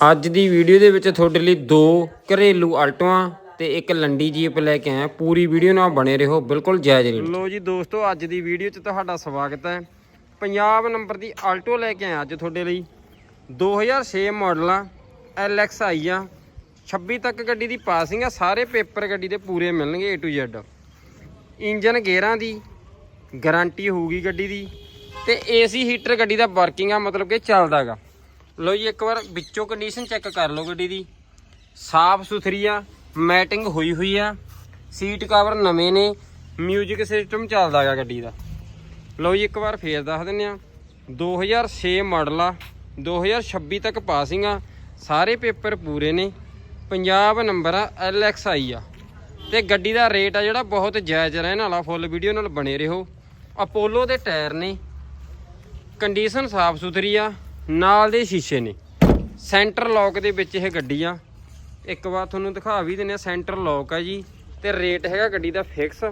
ਅੱਜ ਦੀ ਵੀਡੀਓ ਦੇ ਵਿੱਚ ਤੁਹਾਡੇ ਲਈ ਦੋ ਘਰੇਲੂ ਆਲਟੋਆਂ ਤੇ ਇੱਕ ਲੰਡੀ ਜੀਪ ਲੈ ਕੇ ਆਇਆ। ਪੂਰੀ ਵੀਡੀਓ ਨਾਲ ਬਣੇ ਰਹੋ, ਬਿਲਕੁਲ ਜਾਇਜ਼ ਰੇਟ ਲੋ ਜੀ ਦੋਸਤੋ, ਅੱਜ ਦੀ ਵੀਡੀਓ 'ਚ ਤੁਹਾਡਾ ਸਵਾਗਤ ਹੈ। ਪੰਜਾਬ ਨੰਬਰ ਦੀ ਆਲਟੋ ਲੈ ਕੇ ਆਇਆ ਅੱਜ ਤੁਹਾਡੇ ਲਈ। 2006 ਮਾਡਲ ਆ ਆਈ ਆ। 26 ਤੱਕ ਗੱਡੀ ਦੀ ਪਾਸਿੰਗ ਆ, ਸਾਰੇ ਪੇਪਰ ਗੱਡੀ ਦੇ ਪੂਰੇ ਮਿਲਣਗੇ A to Z ਇੰਜਨ ਗੇਅਰਾਂ ਦੀ ਗਾਰੰਟੀ ਹੋਊਗੀ ਗੱਡੀ ਦੀ। ਤੇ ਏਸੀ ਹੀਟਰ ਗੱਡੀ ਦਾ ਵਰਕਿੰਗ ਆ, ਮਤਲਬ ਕਿ ਚੱਲਦਾਗਾ ਲਓ ਜੀ, ਇੱਕ ਵਾਰ ਵਿੱਚੋਂ ਕੰਡੀਸ਼ਨ ਚੈੱਕ ਕਰ ਲਓ ਗੱਡੀ ਦੀ। ਸਾਫ਼ ਸੁਥਰੀ ਆ ਮੈਟਿੰਗ ਹੋਈ ਹੋਈ ਆ ਸੀਟ ਕਵਰ ਨਵੇਂ ਨੇ 뮤직 ਸਿਸਟਮ ਚੱਲਦਾ ਚੱਲਦਾਗਾ ਗੱਡੀ ਦਾ। ਲਓ ਜੀ, ਇੱਕ ਵਾਰ ਫੇਰ ਦੱਸ ਦਿੰਨੇ ਆ। 2006 ਮਾਡਲ ਆ 2026 ਤੱਕ ਪਾਸਿੰਗ ਆ, ਸਾਰੇ ਪੇਪਰ ਪੂਰੇ ਨੇ। ਪੰਜਾਬ ਨੰਬਰ ਆ, LXI ਆ। ਤੇ ਗੱਡੀ ਦਾ ਰੇਟ ਆ ਜਿਹੜਾ ਬਹੁਤ ਜਾਇਜ਼ ਰਹਿਣ ਵਾਲਾ ਫੁੱਲ ਵੀਡੀਓ ਨਾਲ ਬਣੇ ਰਹੋ। ਅਪੋਲੋ ਦੇ ਟਾਇਰ ਨੇ। ਕੰਡੀਸ਼ਨ ਸਾਫ਼ ਸੁਥਰੀ ਆ ਨਾਲ ਦੇ ਸ਼ੀਸ਼ੇ ਨੇ। ਸੈਂਟਰ ਲੌਕ ਦੇ ਵਿੱਚ ਇਹ ਗੱਡੀ ਆ ਇੱਕ ਵਾਰ ਤੁਹਾਨੂੰ ਦਿਖਾ ਵੀ ਦਿੰਨੇ ਆ ਸੈਂਟਰ ਲੌਕ ਆ ਜੀ। ਤੇ ਰੇਟ ਹੈਗਾ ਗੱਡੀ ਦਾ ਫਿਕਸ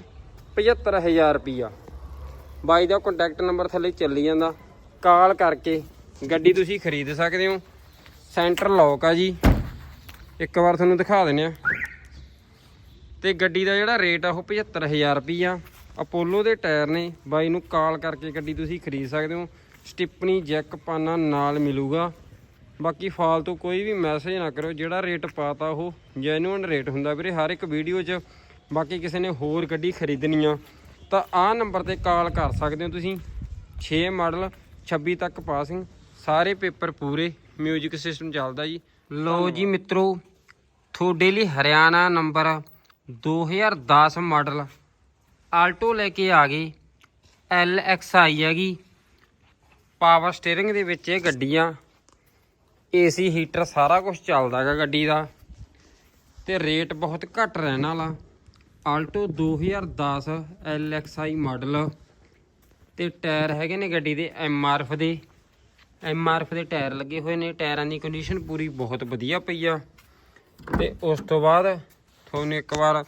75000 ਰੁਪਿਆ ਬਾਈ ਦਾ ਕੰਟੈਕਟ ਨੰਬਰ ਥੱਲੇ ਚੱਲੀ ਜਾਂਦਾ। ਕਾਲ ਕਰਕੇ ਗੱਡੀ ਤੁਸੀਂ ਖਰੀਦ ਸਕਦੇ ਹੋ। ਸੈਂਟਰ ਲੌਕ ਆ ਜੀ। ਇੱਕ ਵਾਰ ਤੁਹਾਨੂੰ ਦਿਖਾ ਦਿੰਨੇ ਆ ਤੇ ਗੱਡੀ ਦਾ ਜਿਹੜਾ ਰੇਟ ਆ, ਉਹ 75000 ਰੁਪਈਆ। ਅਪੋਲੋ ਦੇ ਟਾਇਰ ਨੇ। ਬਾਈ ਨੂੰ ਕਾਲ ਕਰਕੇ ਗੱਡੀ ਤੁਸੀਂ ਖਰੀਦ ਸਕਦੇ ਹੋ। ਸਟਿਪਨੀ ਜੈਕ ਪਾਨਾ ਨਾਲ ਮਿਲੂਗਾ। ਬਾਕੀ ਫਾਲਤੂ ਕੋਈ ਵੀ ਮੈਸੇਜ ਨਾ ਕਰੋ ਜਿਹੜਾ ਰੇਟ ਪਾਤਾ ਉਹ ਜੈਨੂਇਨ ਰੇਟ ਹੁੰਦਾ ਵੀਰੇ, ਹਰ ਇੱਕ ਵੀਡੀਓ 'ਚ। ਬਾਕੀ ਕਿਸੇ ਨੇ ਹੋਰ ਗੱਡੀ ਖਰੀਦਣੀ ਆ, ਤਾਂ ਆਹ ਨੰਬਰ ਤੇ ਕਾਲ ਕਰ ਸਕਦੇ ਹੋ ਤੁਸੀਂ। 6 ਮਾਡਲ 26 ਤੱਕ ਪਾਸਿੰਗ ਸਾਰੇ ਪੇਪਰ ਪੂਰੇ 뮤직 ਸਿਸਟਮ ਚੱਲਦਾ ਜੀ। ਲੋ ਜੀ ਮਿੱਤਰੋ, ਤੁਹਾਡੇ ਲਈ ਹਰਿਆਣਾ ਨੰਬਰ 2010 ਮਾਡਲ ਆਲਟੋ ਲੈ ਕੇ ਆ ਗਏ LXI ਹੈਗੀ। ਪਾਵਰ ਸਟੀਅਰਿੰਗ ਦੇ ਵਿੱਚ ਇਹ ਗੱਡੀਆਂ ਆ ਏਸੀ, ਹੀਟਰ, ਸਾਰਾ ਕੁਝ ਚੱਲਦਾ ਹੈਗਾ ਗੱਡੀ ਦਾ। ਤੇ ਰੇਟ ਬਹੁਤ ਘੱਟ ਰਹਿਣ ਵਾਲਾ। ਆਲਟੋ 2010 LXI ਮਾਡਲ ਤੇ ਟਾਇਰ ਹੈਗੇ ਨੇ ਗੱਡੀ ਦੇ MRF ਦੇ। MRF ਦੇ ਟਾਇਰ ਲੱਗੇ ਹੋਏ ਨੇ, ਟਾਇਰਾਂ ਦੀ ਕੰਡੀਸ਼ਨ ਪੂਰੀ ਬਹੁਤ ਵਧੀਆ ਪਈ ਆ। ਤੇ ਉਸ ਤੋਂ ਬਾਅਦ ਤੁਹਾਨੂੰ ਇੱਕ ਵਾਰ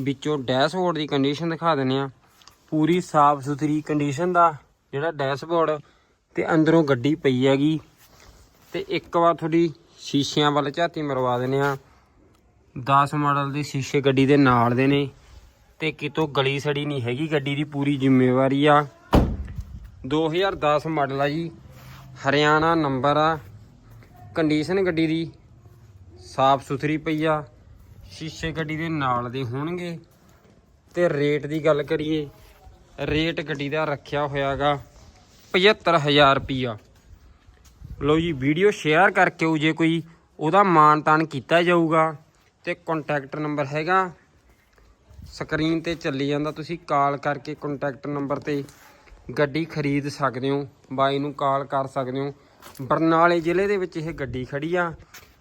ਵਿੱਚੋਂ ਡੈਸ਼ਬੋਰਡ ਦੀ ਕੰਡੀਸ਼ਨ ਦਿਖਾ ਦਿੰਨੇ ਆ। ਪੂਰੀ ਸਾਫ਼ ਸੁਥਰੀ ਕੰਡੀਸ਼ਨ ਦਾ ਜਿਹੜਾ ਡੈਸ਼ਬੋਰਡ ਤੇ ਅੰਦਰੋਂ ਗੱਡੀ ਪਈ ਹੈਗੀ। ਤੇ ਇੱਕ ਵਾਰ ਤੁਹਾਡੀ ਸ਼ੀਸ਼ਿਆਂ ਵੱਲ ਝਾਤੀ ਮਰਵਾ ਦਿੰਨੇ ਆ 10 ਮਾਡਲ ਦੇ ਸ਼ੀਸ਼ੇ ਗੱਡੀ ਦੇ ਨਾਲ ਦੇ ਨੇ ਤੇ ਕਿਤੋਂ ਗਲੀ ਸੜੀ ਨਹੀਂ ਹੈਗੀ, ਗੱਡੀ ਦੀ ਪੂਰੀ ਜ਼ਿੰਮੇਵਾਰੀ ਆ। 2010 ਮਾਡਲ ਆ ਜੀ, ਹਰਿਆਣਾ ਨੰਬਰ ਆ। ਕੰਡੀਸ਼ਨ ਗੱਡੀ ਦੀ ਸਾਫ਼ ਸੁਥਰੀ ਪਈ ਆ, ਸ਼ੀਸ਼ੇ ਗੱਡੀ ਦੇ ਨਾਲ ਦੇ ਹੋਣਗੇ। ਤੇ ਰੇਟ ਦੀ ਗੱਲ ਕਰੀਏ, ਰੇਟ ਗੱਡੀ ਦਾ ਰੱਖਿਆ ਹੋਇਆਗਾ 75000 ਰੁਪਿਆ ਲਓ ਜੀ, ਵੀਡੀਓ ਸ਼ੇਅਰ ਕਰਕੇ ਉਹ ਜੇ ਕੋਈ ਉਹਦਾ ਮਾਨ ਤਾਨ ਕੀਤਾ ਜਾਊਗਾ। ਤੇ ਕੰਟੈਕਟ ਨੰਬਰ ਹੈਗਾ। ਸਕਰੀਨ ਤੇ ਚੱਲੀ ਜਾਂਦਾ, ਤੁਸੀਂ ਕਾਲ ਕਰਕੇ ਕੰਟੈਕਟ ਨੰਬਰ ਤੇ ਗੱਡੀ ਖਰੀਦ ਸਕਦੇ ਹੋ, ਬਾਈ ਨੂੰ ਕਾਲ ਕਰ ਸਕਦੇ ਹੋ। ਬਰਨਾਲੇ ਜ਼ਿਲ੍ਹੇ ਦੇ ਵਿੱਚ ਇਹ ਗੱਡੀ ਖੜੀ ਆ।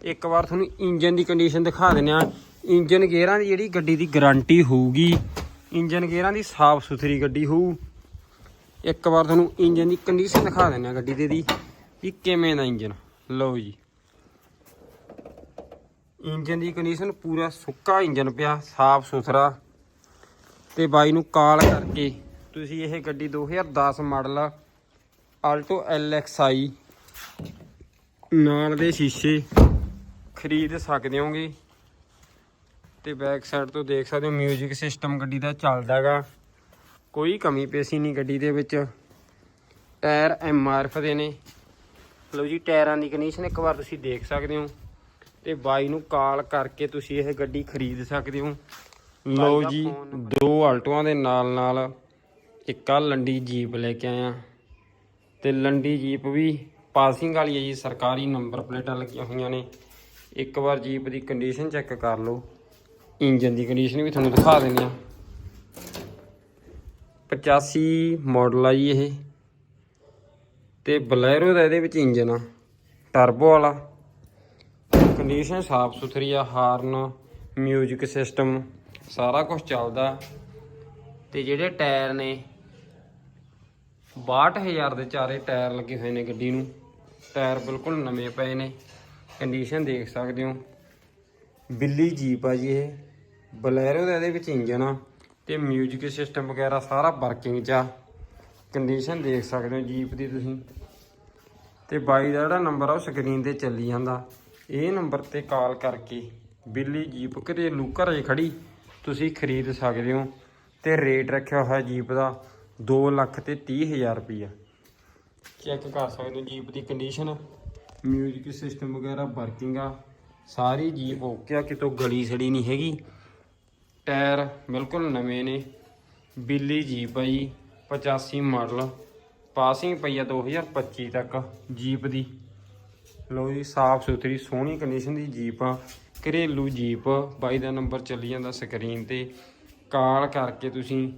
ਇੱਕ ਵਾਰ ਤੁਹਾਨੂੰ ਇੰਜਨ ਦੀ ਕੰਡੀਸ਼ਨ ਦਿਖਾ ਦਿੰਦੇ ਆ ਇੰਜਨ ਗੇਅਰਾਂ ਦੀ ਜਿਹੜੀ ਗੱਡੀ ਦੀ ਗਾਰੰਟੀ ਹੋਊਗੀ, ਇੰਜਨ ਗੇਅਰਾਂ ਦੀ ਸਾਫ਼ ਸੁਥਰੀ ਗੱਡੀ ਹੋਊ। ਇੱਕ ਵਾਰ ਤੁਹਾਨੂੰ ਇੰਜਨ ਦੀ ਕੰਡੀਸ਼ਨ ਦਿਖਾ ਦਿੰਦੇ ਆ ਗੱਡੀ ਦੇ ਦੀ ਵੀ ਕਿਵੇਂ ਦਾ ਇੰਜਨ। ਲਓ ਜੀ। ਇੰਜਨ ਦੀ ਕੰਡੀਸ਼ਨ ਪੂਰਾ ਸੁੱਕਾ ਇੰਜਨ ਪਿਆ, ਸਾਫ਼ ਸੁਥਰਾ। ਤੇ ਬਾਈ ਨੂੰ ਕਾਲ ਕਰਕੇ ਤੁਸੀਂ ਇਹ ਗੱਡੀ 2010 ਮਾਡਲ ਆਲਟੋ LXI ਨਾਲ ਦੇ ਸ਼ੀਸ਼ੇ ਖਰੀਦ ਸਕਦੇ ਹੋਗੇ। ਤੇ ਬੈਕ ਸਾਈਡ ਤੋਂ ਦੇਖ ਸਕਦੇ ਹੋ 뮤직 ਸਿਸਟਮ ਗੱਡੀ ਦਾ ਚੱਲਦਾਗਾ ਕੋਈ ਕਮੀ ਪੇਸੀ ਨਹੀਂ ਗੱਡੀ ਦੇ ਵਿੱਚ। ਟਾਇਰ MRF ਦੇ ਨੇ। ਲਓ ਜੀ, ਟਾਇਰਾਂ ਦੀ ਕੰਡੀਸ਼ਨ ਇੱਕ ਵਾਰ ਤੁਸੀਂ ਦੇਖ ਸਕਦੇ ਹੋ। ਤੇ ਬਾਈ ਨੂੰ ਕਾਲ ਕਰਕੇ ਤੁਸੀਂ ਇਹ ਗੱਡੀ ਖਰੀਦ ਸਕਦੇ ਹੋ। ਲਓ ਜੀ, ਦੋ ਆਲਟੋਆਂ ਦੇ ਨਾਲ ਨਾਲ ਇੱਕ ਆ ਲੰਡੀ ਜੀਪ ਲੈ ਕੇ ਆਇਆ। ਤੇ ਲੰਡੀ ਜੀਪ ਵੀ ਪਾਸਿੰਗ ਵਾਲੀ ਹੈ ਜੀ, ਸਰਕਾਰੀ ਨੰਬਰ ਪਲੇਟਾਂ ਲੱਗੀਆਂ ਹੋਈਆਂ ਨੇ। ਇੱਕ ਵਾਰ ਜੀਪ ਦੀ ਕੰਡੀਸ਼ਨ ਚੈੱਕ ਕਰ ਲਓ। ਇੰਜਨ ਦੀ ਕੰਡੀਸ਼ਨ ਵੀ ਤੁਹਾਨੂੰ ਦਿਖਾ ਦਿੰਦੇ ਆ 85 ਮਾਡਲ ਆ ਜੀ ਇਹ। ਤੇ ਬਲੈਰੋ ਦਾ ਇਹਦੇ ਵਿੱਚ ਇੰਜਨ ਆ ਟਰਬੋ ਵਾਲਾ। ਕੰਡੀਸ਼ਨ ਸਾਫ਼ ਸੁਥਰੀ ਆ ਹਾਰਨ ਮਿਊਜ਼ਿਕ ਸਿਸਟਮ ਸਾਰਾ ਕੁਝ ਚੱਲਦਾ। ਤੇ ਜਿਹੜੇ ਟਾਇਰ ਨੇ 62000 ਦੇ ਚਾਰੇ ਟਾਇਰ ਲੱਗੇ ਹੋਏ ਨੇ ਗੱਡੀ ਨੂੰ। ਟਾਇਰ ਬਿਲਕੁਲ ਨਵੇਂ ਪਏ ਨੇ। ਕੰਡੀਸ਼ਨ ਦੇਖ ਸਕਦੇ ਹੋ। ਬਿੱਲੀ ਜੀਪ ਆ ਜੀ ਇਹ। ਬਲੈਰੋ ਦਾ ਇਹਦੇ ਵਿੱਚ ਇੰਜਨ ਆ। ਤੇ 뮤직 ਸਿਸਟਮ ਵਗੈਰਾ ਸਾਰਾ ਵਰਕਿੰਗ 'ਚ ਆ। ਕੰਡੀਸ਼ਨ ਦੇਖ ਸਕਦੇ ਹੋ ਜੀਪ ਦੀ ਤੁਸੀਂ। ਤੇ ਬਾਈ ਦਾ ਜਿਹੜਾ ਨੰਬਰ ਆ ਉਹ ਸਕਰੀਨ ਤੇ ਚੱਲੀ ਜਾਂਦਾ। ਇਹ ਨੰਬਰ ਤੇ ਕਾਲ ਕਰਕੇ ਬਿੱਲੀ ਜੀਪ ਘਰੇਲੂ ਘਰੇ ਖੜੀ, ਤੁਸੀਂ ਖਰੀਦ ਸਕਦੇ ਹੋ। ਤੇ ਰੇਟ ਰੱਖਿਆ ਹੋਇਆ ਜੀਪ ਦਾ 2 ਲੱਖ ਤੇ 30 ਹਜ਼ਾਰ ਰੁਪਈਆ। ਚੈੱਕ ਕਰ ਸਕਦੇ ਹੋ ਜੀਪ ਦੀ ਕੰਡੀਸ਼ਨ ਮਿਊਜ਼ਿਕ ਸਿਸਟਮ ਵਗੈਰਾ ਵਰਕਿੰਗ ਆ। ਸਾਰੀ ਜੀਪ ਓਕੇ ਆ, ਕਿਤੋਂ ਗਲੀ ਸੜੀ ਨਹੀਂ ਹੈਗੀ। ਟਾਇਰ ਬਿਲਕੁਲ ਨਵੇਂ ਨੇ। ਬਿੱਲੀ ਜੀਪ ਆ ਜੀ 85 ਮਾਡਲ, ਪਾਸਿੰਗ ਪਈ ਆ 2025 ਤੱਕ ਜੀਪ ਦੀ। ਲੋ ਜੀ, ਸਾਫ਼ ਸੁਥਰੀ, ਸੋਹਣੀ ਕੰਡੀਸ਼ਨ ਦੀ ਜੀਪ ਆ। ਘਰੇਲੂ ਜੀਪ, ਬਾਈ ਦਾ ਨੰਬਰ ਚੱਲੀ ਜਾਂਦਾ ਸਕਰੀਨ ਤੇ। ਕਾਲ ਕਰਕੇ ਤੁਸੀਂ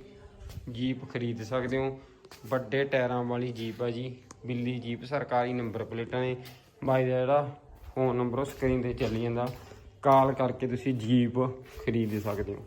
ਜੀਪ ਖਰੀਦ ਸਕਦੇ ਹੋ। ਵੱਡੇ ਟਾਇਰਾਂ ਵਾਲੀ ਜੀਪ ਆ ਜੀ। ਬਿੱਲੀ ਜੀਪ ਸਰਕਾਰੀ ਨੰਬਰ ਪਲੇਟਾਂ ਨੇ। ਬਾਈ ਦਾ ਜਿਹੜਾ ਫੋਨ ਨੰਬਰ ਉਹ ਸਕਰੀਨ ਤੇ ਚੱਲੀ ਜਾਂਦਾ। ਕਾਲ ਕਰਕੇ ਤੁਸੀਂ ਜੀਪ ਖਰੀਦ ਸਕਦੇ ਹੋ।